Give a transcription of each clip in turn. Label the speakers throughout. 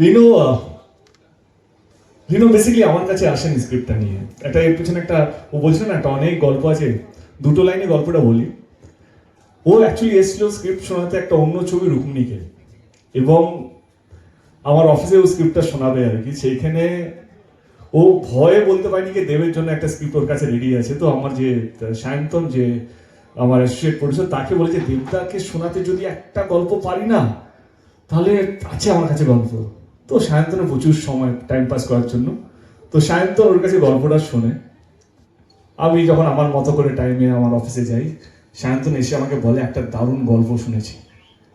Speaker 1: Rhino rhino basically আমার কাছে আসেন স্ক্রিপ্টটা নিয়ে। একটা এর পিছনে একটা, ও বলছিল না, একটা অনেক গল্প আছে। দুটো লাইনে গল্পটা বলি। ও অ্যাকচুয়ালি এসেছিল স্ক্রিপ্ট শোনাতে একটা অন্য ছবি রুক্মিণীকে। এবং আমার অফিসে ও স্ক্রিপ্টটা শোনাবে আর কি। সেইখানে ও ভয়ে বলতে পারেনি যে দেবের জন্য একটা স্ক্রিপ্ট ওর কাছে রেডি আছে। তো আমার যে সায়ন্তন যে, আমার অ্যাসোসিয়েট প্রডিউসার তাকে বলেছে, দেবদাকে শোনাতে যদি একটা গল্প পারি না তাহলে আছে আমার কাছে গল্প। তো সায়ন্তনের প্রচুর সময় টাইম পাস করার জন্য। তো সায়ন্তন ওর কাছে গল্পটা শোনে। আমি যখন আমার মতো করে টাইমে আমার অফিসে যাই, সায়ন্তন এসে আমাকে বলে, একটা দারুণ গল্প শুনেছি।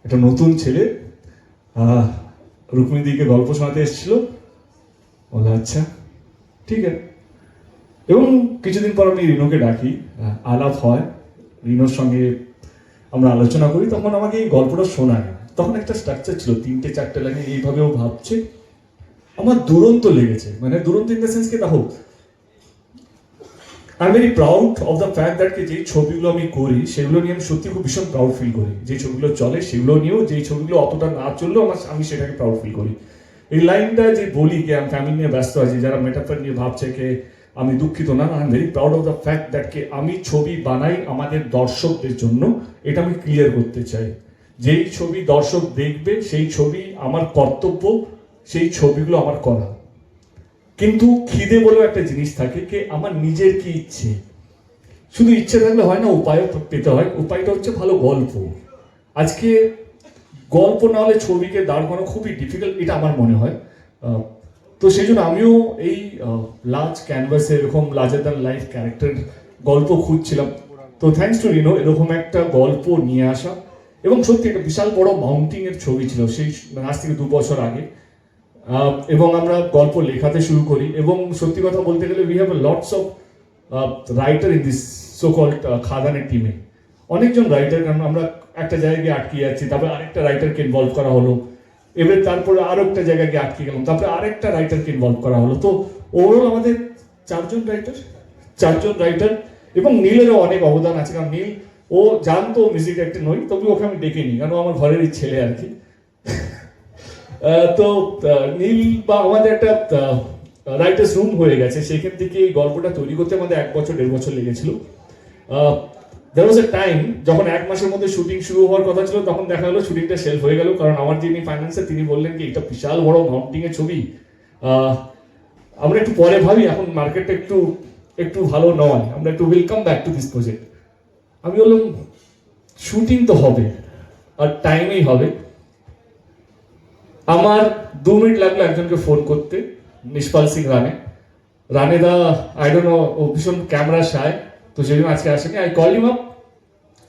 Speaker 1: একটা নতুন ছেলে রুক্মিণীদিকে গল্প শোনাতে এসেছিল। বলে আচ্ছা ঠিক আছে। এবং কিছুদিন পর আমি রিনোকে ডাকি আলাপ হয়। রিনোর সঙ্গে আমরা আলোচনা করি, তখন আমাকে এই গল্পটা শোনায়। তখন একটা স্ট্রাকচার ছিল, তিনটে, চারটে লাইনে এইভাবেও ভাবছে। আমার দুরন্ত লেগেছে মানে দুরন্ত ইন দ্য সেন্স কি, দেখো I very proud of the fact that যে ছবিগুলো আমি করি, সেগুলো নিয়ে আমি সত্যি খুব ভীষণ প্রাউড ফিল করি। যে ছবিগুলো চলে, সেগুলো নিয়েও যে ছবিগুলো অতটা না চললেও আমার আমি সেটাকে প্রাউড ফিল করি। এই লাইনটা যে বলি যে আমি ফ্যামিলি নিয়ে ব্যস্ত আছি, যারা মেটাফার নিয়ে ভাবছে কে, আমি দুঃখিত না I am very proud of the fact that কে, আমি ছবি বানাই আমাদের দর্শকদের জন্য, এটা আমি ক্লিয়ার করতে চাই। যেই ছবি দর্শক দেখবে, সেই ছবি আমার কর্তব্য, সেই ছবিগুলো আমার করা। কিন্তু খিদে বলেও একটা জিনিস থাকে যে আমার নিজের কি ইচ্ছে? শুধু ইচ্ছে থাকলে হয় না, উপায়ও পেতে হয়। উপায়টা হচ্ছে ভালো গল্প। আজকে গল্প না হলে ছবিকে দাঁড় করানো খুবই ডিফিকাল্ট এটা আমার মনে হয়। তো সেই জন্য আমিও এই লার্জ ক্যানভাসে এরকম লার্জার দ্যান লাইফ ক্যারেক্টার গল্প খুঁজছিলাম। তো থ্যাঙ্কস টু রিনো এরকম একটা গল্প নিয়ে আসা। এবং সত্যি একটা বিশাল বড় মাউন্টিং এর ছবি ছিল সেই আজ থেকে দু বছর আগে। এবং আমরা গল্প লেখাতে শুরু করি এবং সত্যি কথা বলতে গেলে we have lots of writer in this so called খাদানের টিমে অনেকজন রাইটার কারণ আমরা একটা জায়গায় গিয়ে আটকে যাচ্ছি তারপরে আরেকটা রাইটারকে ইনভলভ করা হলো। এবার তারপরে আরও একটা জায়গায় গিয়ে আটকে গেলাম, তারপরে আরেকটা রাইটারকে ইনভলভ করা হলো। তো ওভারঅল আমাদের চারজন রাইটার চারজন রাইটার এবং নীলেরও অনেক অবদান আছে, কারণ নীল ও জানতো মিউজিক একটা নই তবে ওকে আমি ডেকে নিই কারণ আমার ঘরেরই ছেলে আর কি। তো নীল বা আমাদের একটা রাইটার্স রুম হয়ে গেছে, সেখান থেকে এই গল্পটা তৈরি করতে আমাদের এক বছর, দেড় বছর লেগেছিল। দেয়ার ওয়াজ এ টাইম যখন এক মাসের মধ্যে শুটিং শুরু হওয়ার কথা ছিল, তখন দেখা গেলো শুটিংটা শেষ হয়ে গেল, কারণ আমার যিনি ফাইন্যান্সার তিনি বললেন কি, এটা বিশাল বড় মাউন্টিং এর ছবি আমরা একটু পরে ভাবি, এখন মার্কেটটা একটু একটু ভালো নয়, আমরা একটু welcome back to this project আমি বললাম শুটিং তো হবে আর টাইমেই হবে। আমার দু মিনিট লাগল একজনকে ফোন করতে, নিষ্পাল সিং রানে। রানে দা আই ডোন্ট ও ভীষণ ক্যামেরা শায় তো সেই আজকে আসেনি। আই কল ইম আপ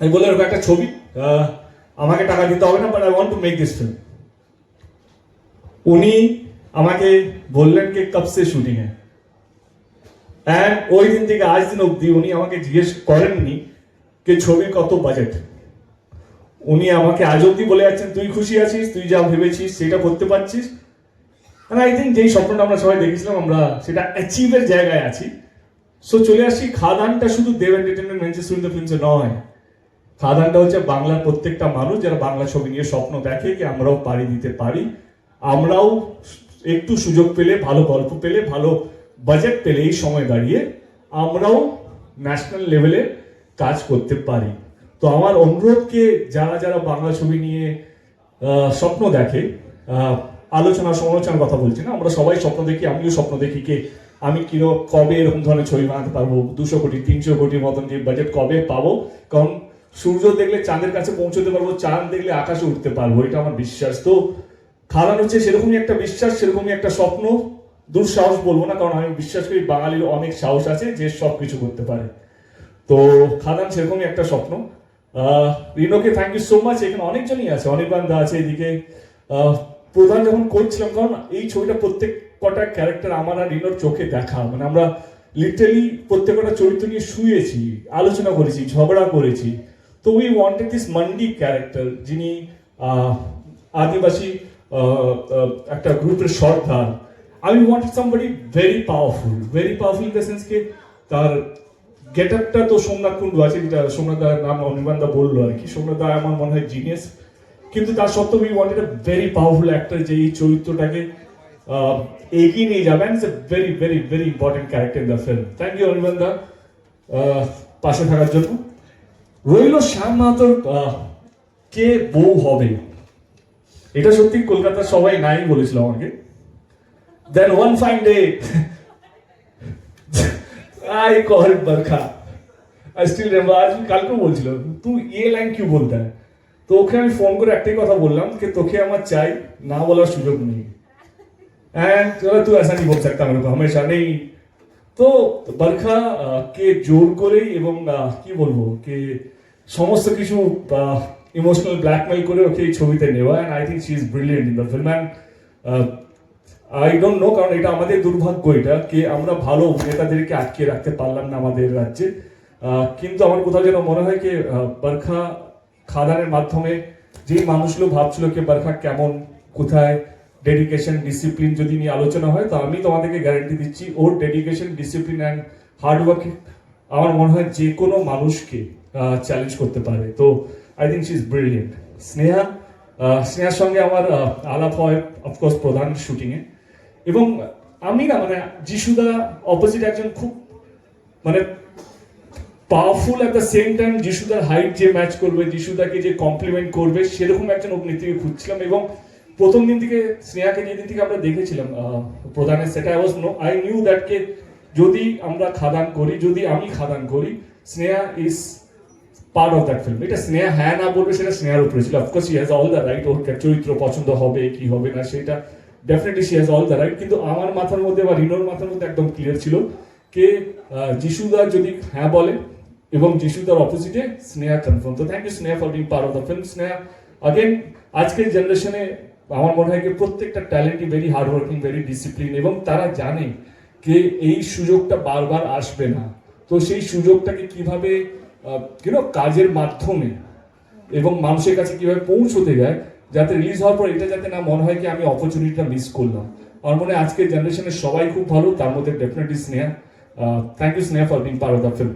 Speaker 1: আমি বললাম, এরকম একটা ছবি আমাকে টাকা দিতে হবে না but I want to make this film উনি আমাকে বললেন কি কব সে শুটিং হ্যাঁ ওই দিন থেকে আজ দিন অবধি উনি আমাকে জিজ্ঞেস করেননি যে ছবির কত বাজেট উনি আমাকে আজ অব্দি বলে যাচ্ছেন, তুই খুশি আছিস? তুই যা ভেবেছিস, সেটা করতে পারছিস? আর আই থিঙ্ক যেই স্বপ্নটা আমরা সবাই দেখেছিলাম, আমরা সেটা অ্যাচিভের জায়গায় আছি। সো চলে আসছি খাদানটা শুধু দেব এন্টারটেনমেন্ট ম্যানচেস্টার ফিল্মসে নয়। খাদানটা হচ্ছে বাংলার প্রত্যেকটা মানুষ যারা বাংলা ছবি নিয়ে স্বপ্ন দেখে কি আমরাও পাড়ি দিতে পারি। আমরাও একটু সুযোগ পেলে, ভালো গল্প পেলে, ভালো বাজেট পেলে এই সময় দাঁড়িয়ে আমরাও ন্যাশনাল লেভেলে কাজ করতে পারি। তো আমার অনুরোধকে যারা যারা বাংলা ছবি নিয়ে স্বপ্ন দেখে আলোচনা সমালোচনার কথা বলছি না, আমরা সবাই স্বপ্ন দেখি, আমিও স্বপ্ন দেখি কে আমি কিরো, কবে এরকম ধরনের ছবি বানাতে পারব, দুশো কোটি, তিনশো কোটির মতন যে বাজেট কবে পাবো? কারণ সূর্য দেখলে চাঁদের কাছে পৌঁছতে পারব, চাঁদ দেখলে আকাশে উঠতে পারব, এটা আমার বিশ্বাস। তো খাদান হচ্ছে সেরকমই একটা বিশ্বাস, সেরকমই একটা স্বপ্ন, দুঃসাহস বলব না, কারণ আমি বিশ্বাস করি বাঙালির অনেক সাহস আছে যে সব কিছু করতে পারে। তো খাদান সেরকমই একটা স্বপ্ন। রিনোকে থ্যাংক ইউ সো মাচ এখানে অনেকজনই আছে অনির্বাণ দা আছে এদিকে। প্রধান যখন করছিলাম কারণ এই ছবিটা প্রত্যেক কটা ক্যারেক্টার আমার আর রিনোর চোখে দেখা। মানে আমরা লিটারালি প্রত্যেকটা চরিত্র নিয়ে শুয়েছি, আলোচনা করেছি, ঝগড়া করেছি। তো we wanted this Mandi character যিনি আদিবাসী একটা গ্রুপের সর্দার। আমি want somebody very powerful very powerful in the sense কে তার গেট আপটা তো সোমনাথ কুণ্ডু আছে, যেটা সোমনাথ দার নাম অনির্বাণ দা বলল আর কি। সোমনাথ দা আমার মনে হয় জিনিয়াস কিন্তু তার সত্ত্বেও we wanted a very powerful actor যে এই চরিত্রটাকে এগিয়ে নিয়ে যাবেন it's a very very very important character in the film thank you Anirban দা পাশে থাকার জন্য। রইল শ্যাম মাহাতোর কে বউ হবে? এটা সত্যি কলকাতার সবাই নাই বলেছিল আমাকে। Then one fine day I call Barkha I still remember आज কালকেও বলছিল তুই এ লাইন কিউ বলতে হয় তো ওকে আমি ফোন করে একটাই কথা বললাম कि তোকে আমার চাই না বলার সুযোগ নেই एंड चलो तू ऐसा नहीं बोल सकता मेरे को हमेशा नहीं তো বারখা আহ, কে জোর করেই এবং আহ, কি বলবো কে সমস্ত কিছু ইমোশনাল ব্ল্যাকমেল করে ওকে এই ছবিতে নেওয়া and I think she is brilliant in the film and I don't know কারণ এটা আমাদের দুর্ভাগ্য এটা, কি আমরা ভালো নেতাদেরকে আটকে রাখতে পারলাম না আমাদের রাজ্যে। কিন্তু আমার কোথাও যেন মনে হয় কি বারখা খাদানের মাধ্যমে যেই মানুষগুলো ভাবছিল কি বারখা কেমন, কোথায় ডেডিকেশন ডিসিপ্লিন যদি নিয়ে আলোচনা হয়, তো আমি তোমাদেরকে গ্যারান্টি দিচ্ছি, ওর dedication discipline and hard work আমার মনে হয় যে কোনো মানুষকে চ্যালেঞ্জ করতে পারে। তো I think she is brilliant Sneha স্নেহার সঙ্গে আমার আলাপ হয় অফকোর্স প্রধান শুটিংয়ে এবং আমি না মানে যিশুদা অপোজিট একজন খুব মানে powerful at the same time যিশুদার height যে ম্যাচ করবে, যিশুদাকে যে কমপ্লিমেন্ট করবে, সেরকম একজন অভিনেত্রীকে খুঁজছিলাম এবং প্রথম দিন থেকে, স্নেহাকে যেদিন থেকে আমরা দেখেছিলাম প্রধানের সেটা I was no I knew that কে যদি আমরা খাদান করি, যদি আমি খাদান করি, Sneha is part of that film এটা স্নেহা হ্যাঁ না বলবে, সেটা স্নেহার উপরে ছিল। Of course she has all the right ওর চরিত্র পছন্দ হবে, কি হবে না, সেটা definitely she has all the right কিন্তু আমার মাথার মধ্যে বা রিনোর মাথার মধ্যে একদম ক্লিয়ার ছিল কে যিশুদা যদি হ্যাঁ বলে এবং যিশুদার অপোজিটে স্নেহা কনফার্ম তো thank you Sneha for being part of the film Sneha. Again আজকের জেনারেশনে আমার মনে হয় কি প্রত্যেকটা ট্যালেন্টই very hard working very discipline এবং তারা জানে যে এই সুযোগটা বারবার আসবে না। তো সেই সুযোগটাকে কীভাবে কিনো কাজের মাধ্যমে এবং মানুষের কাছে কীভাবে পৌঁছতে যায় যাতে রিলিজ হওয়ার পর এটা যাতে না মনে হয় কি আমি অপরচুনিটিটা মিস করলাম। আমার মনে হয় আজকের জেনারেশনের সবাই খুব ভালো, তার মধ্যে definitely Sneha. Thank you Sneha for being part of the film